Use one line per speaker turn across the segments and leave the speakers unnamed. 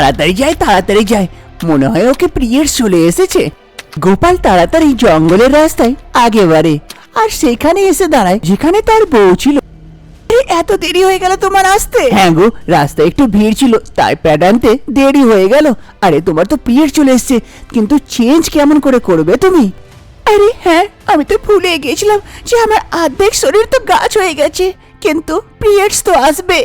তাড়াতাড়ি যায় তাড়াতাড়ি যায়। মনে হয় ওকে পিরিয়ডস চলে এসেছে। গোপাল তাড়াতাড়ি জঙ্গলের রাস্তায় আগে বাড়ে আর সেখানে এসে দাঁড়ায়, যেখানে তার বউ ছিল। এত দেরি হয়ে গেল তোমার আসতে? হ্যাঁ গো, রাস্তায় একটু ভিড় ছিল, তাই প্যাড দেরি হয়ে গেল। আরে, তোমার তো পিরিয়ড চলে এসেছে, কিন্তু চেঞ্জ কেমন করে করবে তুমি? আরে হ্যাঁ আমি তো ভুলে গিয়েছিলাম যে আমার অর্ধেক শরীর তো গাছ হয়ে গেছে, কিন্তু পিরিয়ডস তো আসবে।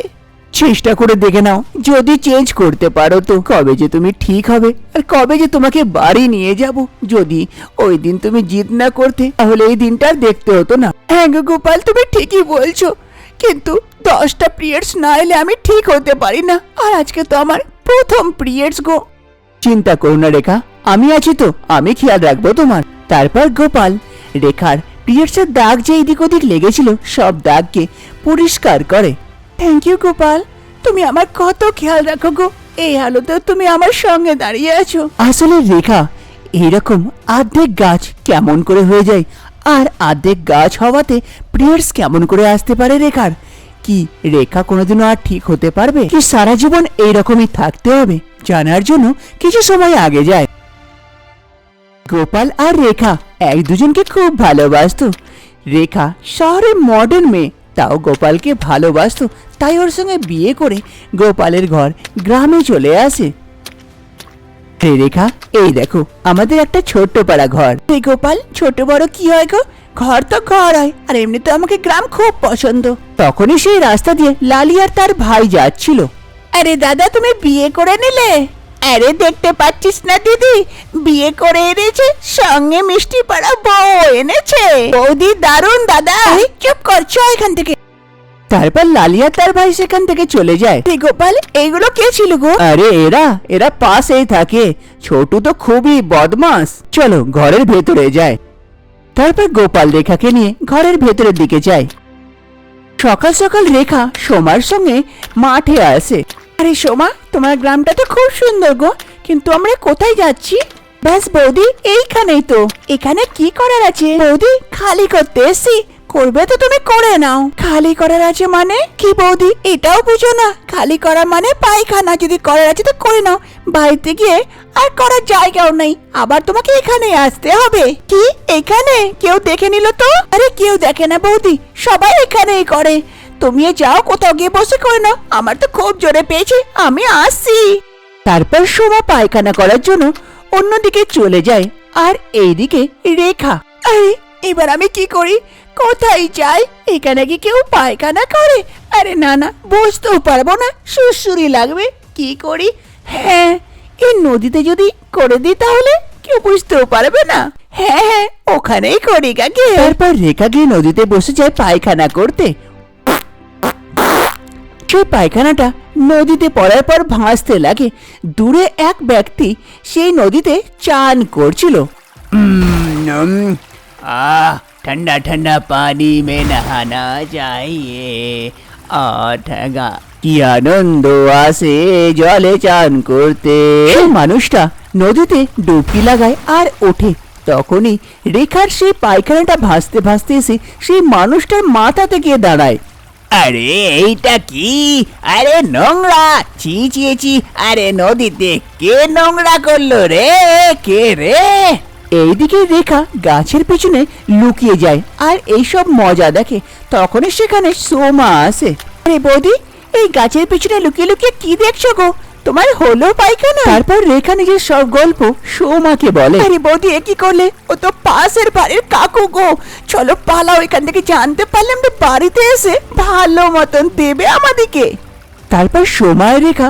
চেষ্টা করে দেখে নাও। যদি চেঞ্জ করতে পারো তো কবে যে তুমি ঠিক হবে আর কবে যে তোমাকে বাড়ি নিয়ে যাব। যদি ওই দিন তুমি জিদ না করতে, তাহলে এই দিনটা দেখতে হতো না। হ্যাঁ গোপাল, তুমি ঠিকই বলছো। কিন্তু দশটা পিরিয়ডস না এলে আমি ঠিক হতে পারি না। আর আজকে তো আমার প্রথম পিরিয়ডস গো। চিন্তা করো না রেখা, আমি আছি তো, আমি খেয়াল রাখব তোমার। তারপর গোপাল, রেখার পিরিয়ডসের দাগ যে এদিক ওদিক লেগেছিল, সব দাগকে পরিষ্কার করে। Thank you Gopal. তুমি আমার কত খেয়াল রাখো গো। এই হালতেও তুমি আমার সঙ্গে দাঁড়িয়ে আছো। আসলে রেখা, এইরকম অর্ধেক গাছ কেমন করে হয়ে যায়? আর অর্ধেক গাছ হওয়াতে পিরিয়ডস কেমন করে আসতে পারে রেখার? কি রেখা কোনোদিনও আর ঠিক হতে পারবে? কি সারা জীবন এইরকমই থাকতে হবে? জানার জন্য কিছু সময় আগে যায়। গোপাল আর রেখা এক দুজনকে খুব ভালোবাসতো। রেখা শহরে মডার্ন মেয়ে। তাও গোপালকে ভালোবাসতো, তাই ওর সঙ্গে বিয়ে করে গোপালের ঘর গ্রামে চলে আসে। রেখা, এই দেখো, আমাদের একটা ছোট্ট পাড়া ঘর। এই গোপাল, ছোট বড় কি হয় গো? ঘর তো ঘর হয়, আর এমনিতে আমাকে গ্রাম খুব পছন্দ। তখনই সেই রাস্তা দিয়ে লালি আর তার ভাই যাচ্ছিল। আরে দাদা, তুমি বিয়ে করে নিলে? আরে দেখতে পাচ্ছিস না দিদি? বিয়ে করে এনেছে সঙ্গে মিষ্টি পাড়া বউ এনেছে। বৌদি দারুণ দাদা। চুপ করছ এখান থেকে। তারপর লালিয়া তার ভাই সেখান থেকে চলে যায়। এই গোপাল এইগুলো কে ছিল গো? আরে এরা এরা পাশেই থাকে। ছোটু তো খুবই বদমাস। চলো ঘরের ভেতরে যায় তারপর গোপাল রেখাকে নিয়ে ঘরের ভেতরের দিকে যায়। সকাল সকাল রেখা সোমার সঙ্গে মাঠে আসে। আরে সোমা, তোমার গ্রামটা তো খুব সুন্দর গো, কিন্তু আমরা কোথায় যাচ্ছি? ব্যাস বৌদি, এইখানেই তো। এখানে কি করার আছে? বৌদি, খালি করতে এসছি। করবে তো তুমি করে নাও। খালি করার আছে মানে? কি বৌদি, এটাও বুঝো না। খালি করা মানে পায়খানা, যদি করার আছে তো করে নাও। বাড়িতে গিয়ে আর করার জায়গাও নেই। আবার তোমাকে এখানে আসতে হবে। কি? এখানে? কেউ দেখে নিল তো? আরে কেউ দেখে না বৌদি। সবাই এখানেই করে। তুমি যাও কোথাও গিয়ে বসে করে নাও। আমার তো খুব জোরে পেয়েছে, আমি আসছি। তারপর সোমা পায়খানা করার জন্য অন্যদিকে চলে যায়, আর এইদিকে রেখা। আরে, এবার আমি কি করি? কোথায় যাই? এখানে কি কেউ পায়খানা করে? আরে না না, বসতেও পারব না সুসুরি লাগবে, কি করি? হ্যাঁ এই নদীতে যদি করে দিই তাহলে কেউ বুঝতেও পারবে না। হ্যাঁ হ্যাঁ ওখানেই করি কাকে। তারপর রেখা গিয়ে নদীতে বসে যায় পায়খানা করতে। সেই পায়খানাটা নদীতে পড়ার পর ভাসতে লাগে দূরে এক ব্যক্তি সেই নদীতে চান করছিল আহ ठंडा ठंडा पानी में नहाना चाहिए আঠাগা কি আনন্দ আসে জলে চান করতে সেই মানুষটা নদীতে ডুবকি লাগায় আর ওঠে তখনই রেখার সেই পায়খানাটা ভাসতে ভাসতে এসে সেই মানুষটার মাথাতে গিয়ে দাঁড়ায় আরে, এইটা কি? আরে নোংরা! চি চি আরে নদীতে কে নোংরা করল রে? কে রে? এইদিকে রেখা গাছের পিছনে লুকিয়ে যায় আর এইসব মজা দেখে। তখনই সেখানে সোমা আসে। আরে বৌদি, এই গাছের পিছনে লুকিয়ে লুকিয়ে কি দেখছ গো? তোমার হলো পায়খানা? তারপর রেখা নিজের সব গল্প সৌমাকে বলে। আরে বৌদি এ কি করলে? ও তো পাশের বাড়ির কাকু গো। চলো পালাও এখান থেকে জানতে পারলে আমরা বাড়িতে এসে ভালো মতন দেবে আমাদেরকে। তারপর সময় রেখা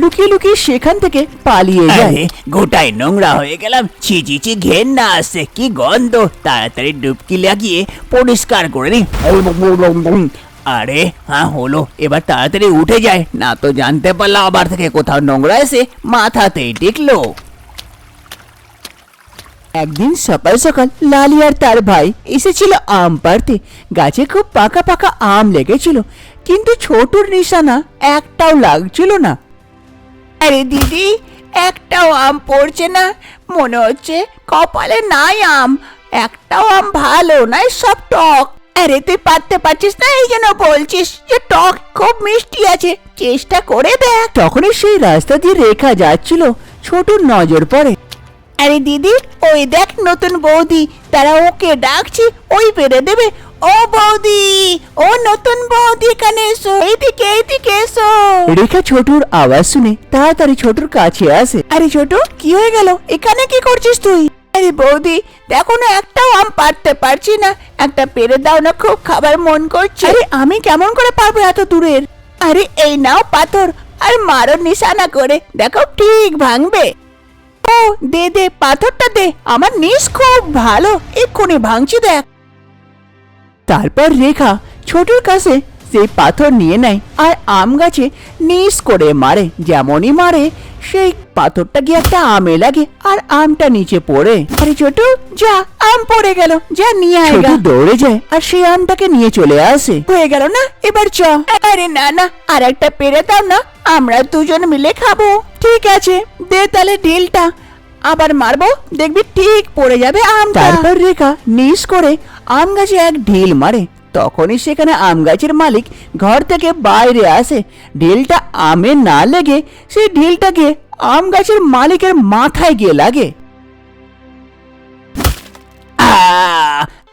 লুকিয়ে লুকিয়ে সেখান থেকে পালিয়ে যায়। গোটাই নোংরা হয়ে গেলাম। ছি ছি ছি ঘেন না আসছে। কি গন্ধ? তাড়াতাড়ি ডুবকি লাগিয়ে পরিষ্কার করে নি আরে হ্যাঁ হলো। এবার তাড়াতাড়ি উঠে যায়। না তো জানতে পারলাম আবার থেকে কোথাও নোংরা এসে মাথাতেই টিকলো। একদিন সকাল সকাল লালি আর তার ভাই এসেছিল আম পাড়তে। গাছে খুব পাকা পাকা আম লেগেছিল, কিন্তু ছোটুর নিশানা একটাও লাগছিল না। আরে দিদি, একটাও আম পড়ছে না। মনে হচ্ছে কপালে নাই আম। একটাও আম ভালো নাই সব টক। আরে তুই পারতে পারছিস না এই জন্য বলছিস যে টক খুব মিষ্টি আছে চেষ্টা করে দেখ। তখনই সেই রাস্তা দিয়ে রেখা যাচ্ছিল ছোটুর নজর পড়ে। আরে দিদি ওই দেখ নতুন বৌদি তারা ওকে ডাকছি ওই পেরে দেবে। ও বৌদি ও নতুন বৌদি এখানে এসো এইদিকে এইদিকে এসো। রেখা ছোটুর আওয়াজ শুনে তাড়াতাড়ি ছোটুর কাছে আসে। আরে ছোটু কি হয়ে গেল? এখানে কি করছিস তুই? আরে বৌদি দেখো না একটাও আম পারতে পারছি না। একটা পেরে দাও না খুব খাবার মন করছে। আরে আমি কেমন করে পারব এত দূরের? আরে এই নাও পাথর আর মারো নিশানা করে দেখো ঠিক ভাঙবে। ও দে দে পাথরটা দে আমার নিস খুব ভালো এক্ষুনি ভাঙছি দেখ। তারপর রেখা ছোটর কাছে সেই পাথর নিয়ে নেয় আর আম গাছে নিস করে মারে যেমনই মারে সেই পাথরটা গিয়ে একটা আমে লাগে আর আমটা নিচে পড়ে। আরে ছোট যা আম পড়ে গেল যা নিয়ে আয় ছোট দৌড়ে যায়। আর সেই আমটাকে নিয়ে চলে আসে। হয়ে গেল না এবার চ। আরে না না আর একটা পেরে দাও না আমরা দুজন মিলে খাব। ঠিক আছে দে তাহলে ঢিলটা আবার মারবো দেখবি ঠিক পড়ে যাবে আম তারপর রেখা নিস করে আম গাছে এক ঢিল মারে। তখনই সেখানে আম গাছের মালিক ঘর থেকে বাইরে আসে। ঢিলটা আমে না লেগে সেই ঢিলটাকে আম গাছের মালিকের মাথায় গিয়ে লাগে।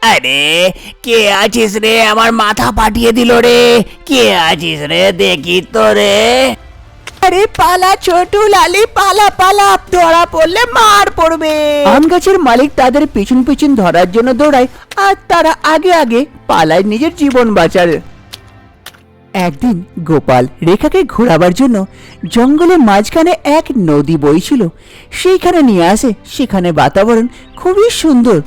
আরে, কে আছিস রে? আমার মাথা পাঠিয়ে দিল রে। কে আছিস রে? দেখি তো রে।
আরে পালা লালি, পালা পালা, ধরা পড়লে মার পড়বে। আম গাছের মালিক তাদের পিছন পিছন ধরার জন্য দৌড়ায়, আর তারা আগে আগে পালায় নিজের জীবন বাঁচার। একদিন গোপাল রেখাকে ঘোরাবার জন্য জঙ্গলের মাঝখানে এক নদী বইছিল সেইখানে নিয়ে আসে। সেখানে বাতাবরণ খুবই সুন্দর।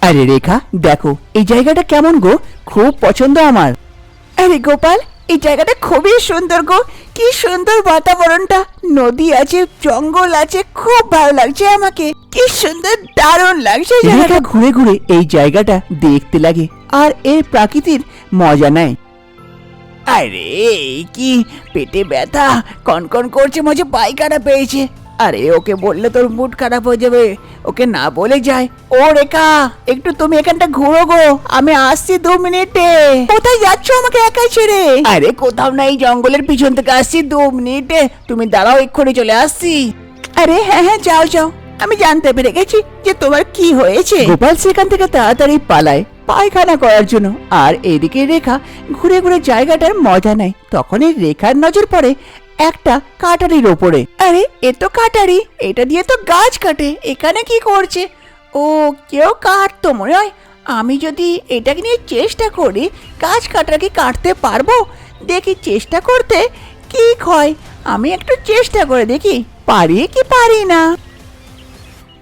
আরে রেখা, দেখো, এই জায়গাটা কেমন গো? খুব পছন্দ আমার। আরে গোপাল এই জায়গাটা খুবই সুন্দর গো। কি সুন্দর বাতাবরণটা। নদী আছে জঙ্গল আছে খুব ভালো লাগছে আমাকে। কি সুন্দর দারুণ লাগছে জায়গাটা। ঘুরে ঘুরে এই জায়গাটা দেখতে লাগে আর এর প্রাকৃতির মজা নাই। আরে এই কি পেটে ব্যথা কনকন করছে মজা পায়খানা পেয়েছে। আরে, ওকে বললে তোর মুড খারাপ হয়ে যাবে। ওকে না বলে যায় ও রেখা, একটু তুমি এখানটা ঘুরো গো। আমি আসছি দু মিনিটে। কোথায় যাচ্ছ আমাকে একাই ছেড়ে? আরে, কোথাও না, এই জঙ্গলের পিছন থেকে আসছি দু মিনিটে। তুমি দাঁড়াও, এক্ষুনি চলে আসছি। আরে হ্যাঁ হ্যাঁ যাও যাও। আমি জানতে পেরে গেছি যে তোমার কি হয়েছে। গোপাল সেখান থেকে তাড়াতাড়ি পালায় পায়খানা করার জন্য। আর এদিকে রেখা ঘুরে ঘুরে জায়গাটার মজা নেয়। তখনই রেখার নজর পড়ে একটা কাটারির ওপরে। আরে, এ তো কাটারি। এটা দিয়ে তো গাছ কাটে। এখানে কি করছে? ও, কেউ কাটতো মনে হয়। আমি যদি এটাকে নিয়ে চেষ্টা করি, গাছ কাটাকে কাটতে পারব? দেখি চেষ্টা করতে কি হয়। আমি একটু চেষ্টা করে দেখি, পারি কি পারি না।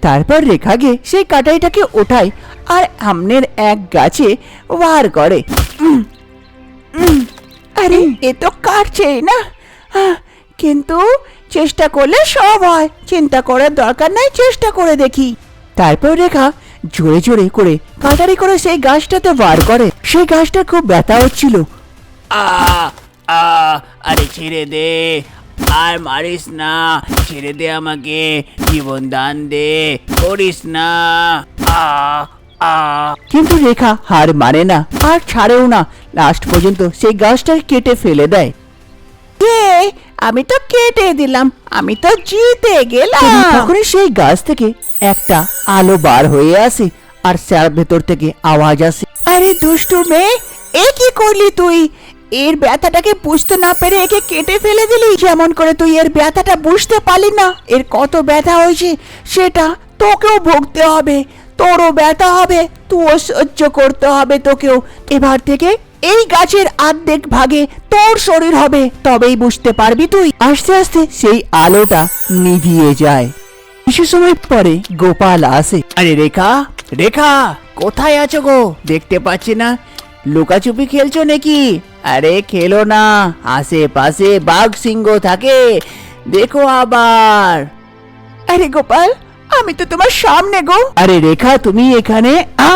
তারপর রেখা গিয়ে সেই কাটাইটাকে ওঠায় আর সামনের এক গাছে ওয়ার করে। আরে, এ তো কাটছেই না। কিন্তু চেষ্টা করলে সব হয়। চিন্তা করার দরকার নাই চেষ্টা করে দেখি। তারপর রেখা জোরে জোরে করে কাটারি করে সেই গাছটাতে বার করে। সেই গাছটা খুব ব্যথা হচ্ছিল।
আ আ আরে ছেড়ে দে আর মারিস না। ছেড়ে দে আমাকে জীবন দান দে করিস না। আ আ।
কিন্তু রেখা হার মানে না আর ছাড়েও না। লাস্ট পর্যন্ত সেই গাছটা কেটে ফেলে দেয়। আমি তো কেটে দিলাম আমি তো জিতে গেলাম। তখনই সেই গাছ থেকে একটা আলো বার হয়ে আসে আর তার ভেতর থেকে আওয়াজ আসে। আরে দুষ্টু মেয়ে এ কি করলি তুই? এর ব্যথাটাকে বুঝতে না পেরে একে কেটে ফেলে দিলি? যেমন করে তুই এর ব্যথাটা বুঝতে পারলি না এর কত ব্যথা হয়েছে সেটা তোকেও ভুগতে হবে তোরও ব্যথা হবে তুইও সহ্য করতে হবে তোকেও। এবার থেকে এই গাছের অর্ধেক ভাগে তোর শরীর হবে, তবেই বুঝতে পারবি তুই। আস্তে আস্তে সেই আলোটা নিভিয়ে যায়। কিছু সময় পরে গোপাল আসে। আরে রেখা রেখা, কোথায় আছো গো? দেখতে পাচ্ছি না। লুকাচুপি খেলছো নাকি? আরে খেলো না। আশেপাশে বাঘ সিংহ থাকে। দেখো আবার। আরে গোপাল, আমি তো তোমার সামনে গো। আরে রেখা, তুমি এখানে? আ?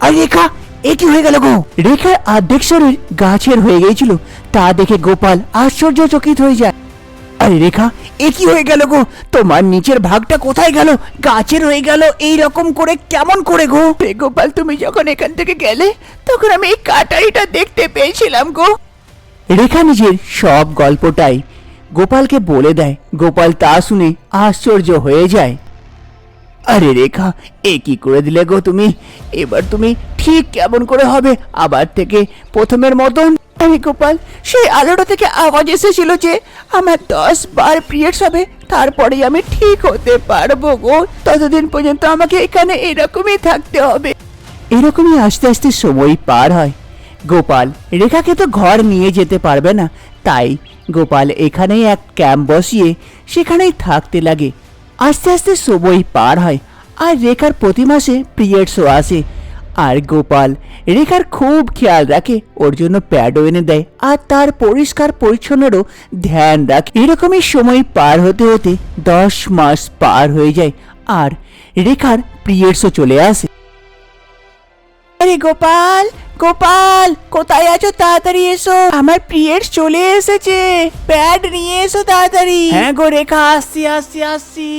আরে রেখা এ কি হয়ে গেল গো। রেখার অর্ধেক শরীর গাছের হয়ে গিয়েছিল। তা দেখে গোপাল আশ্চর্য চকিত হয়ে যায়। আরে রেখা এ কি হয়ে গেল গো। তোমার নিচের ভাগটা কোথায় গেল? গাছের হয়ে গেল এই রকম করে কেমন করে গো? গোপাল, তুমি যখন এখান থেকে গেলে, তখন আমি এই কাটারিটা দেখতে পেয়েছিলাম গো। রেখা নিজের সব গল্পটাই গোপালকে বলে দেয়। গোপাল তা শুনে আশ্চর্য হয়ে যায়। আরে রেখা, এ কি করে দিলে গো তুমি? এবার তুমি ঠিক কেমন করে হবে? আবার থেকে প্রথমের মতন? আরে গোপাল, সেই আলোটা থেকে আওয়াজ এসেছিল যে আমার দশ বার পিরিয়ডস হবে, তারপরেই আমি ঠিক হতে পারব গো। ততদিন পর্যন্ত আমাকে এখানে এরকমই থাকতে হবে। এরকমই আস্তে আস্তে সময় পার হয়। গোপাল, রেখাকে তো ঘর নিয়ে যেতে পারবে না। তাই গোপাল এখানেই এক ক্যাম্প বসিয়ে সেখানেই থাকতে লাগে। আস্তে আস্তে সবই পার হয়। আর রেখার প্রতি মাসে পিরিয়ডসও আসে। আর গোপাল, রেখার খুব খেয়াল রাখে, ওর জন্য প্যাডও এনে দেয়। আর তার পরিষ্কার পরিচ্ছন্নরও ধ্যান রাখে। এরকমই সময় পার হতে হতে দশ মাস পার হয়ে যায়। আর রেখার পিরিয়ডসও চলে আসে। আরে গোপাল গোপাল কোথায় আছো তাড়াতাড়ি এসো। আমার প্রিয়ের চলে এসেছে। প্যাড নিয়ে এসো তাড়াতাড়ি।
হ্যাঁ গো রেখা আসছি আসছি আসছি।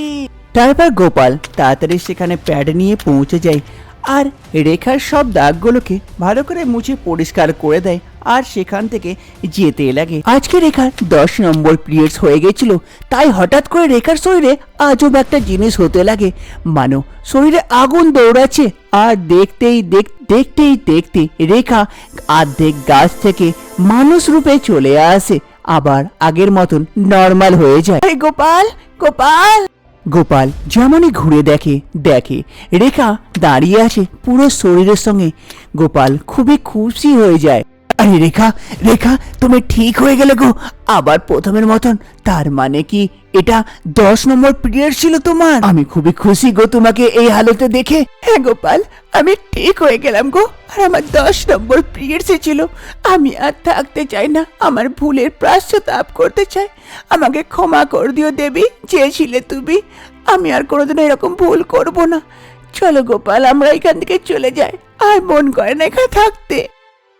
তারপর গোপাল তাড়াতাড়ি সেখানে প্যাড নিয়ে পৌঁছে যায়। আর রেখার সব দাগগুলোকে ভালো করে মুছে পরিষ্কার করে দেয় আর সেখান থেকে যেতে লাগে। আজকে রেখার দশ নম্বর পিরিয়ডস হয়ে গেছিল, তাই হঠাৎ করে রেখার শরীরে আজব একটা জিনিস হতে লাগে। মানো, শরীরে আগুন দৌড়াচ্ছে আর দেখতেই দেখ, দেখতেই দেখতে রেখা অর্ধেক গাছ থেকে মানুষ রূপে চলে আসে, আবার আগের মতন নর্মাল হয়ে যায়। গোপাল গোপাল! গোপাল যেমনই ঘুরে দেখে দেখে। রেখা দাঁড়িয়ে আছে পুরো শরীরের সঙ্গে। গোপাল খুবই খুশি হয়ে যায়। আরে রেখা রেখা, তুমি ঠিক হয়ে গেলে গো। আবার প্রথমের মতন। তার মানে কি? এটা দশ নম্বর পিরিয়ড ছিল তোমার। আমি খুবই খুশি গো তোমাকে এই হালতে দেখে। হ্যাঁ গোপাল, আমি ঠিক হয়ে গেলাম গো। আর আমার দশ নম্বর পিরিয়ডসে ছিল, আমি আর থাকতে চাই না। আমার ভুলের প্রাশ্চাতাপ করতে চাই। আমাকে ক্ষমা করে দিও দেবী চেয়েছিলে তুমি। আমি আর কোনোদিন এরকম ভুল করব না। চলো গোপাল, আমরা এখান থেকে চলে যাই। আর মন করে না এখানে থাকতে।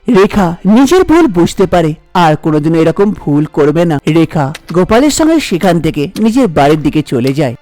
রেখা নিজের ভুল বুঝতে পারে। আর কোনোদিনও এরকম ভুল করবে না। রেখা গোপালের সঙ্গে সেখান থেকে নিজের বাড়ির দিকে চলে যায়।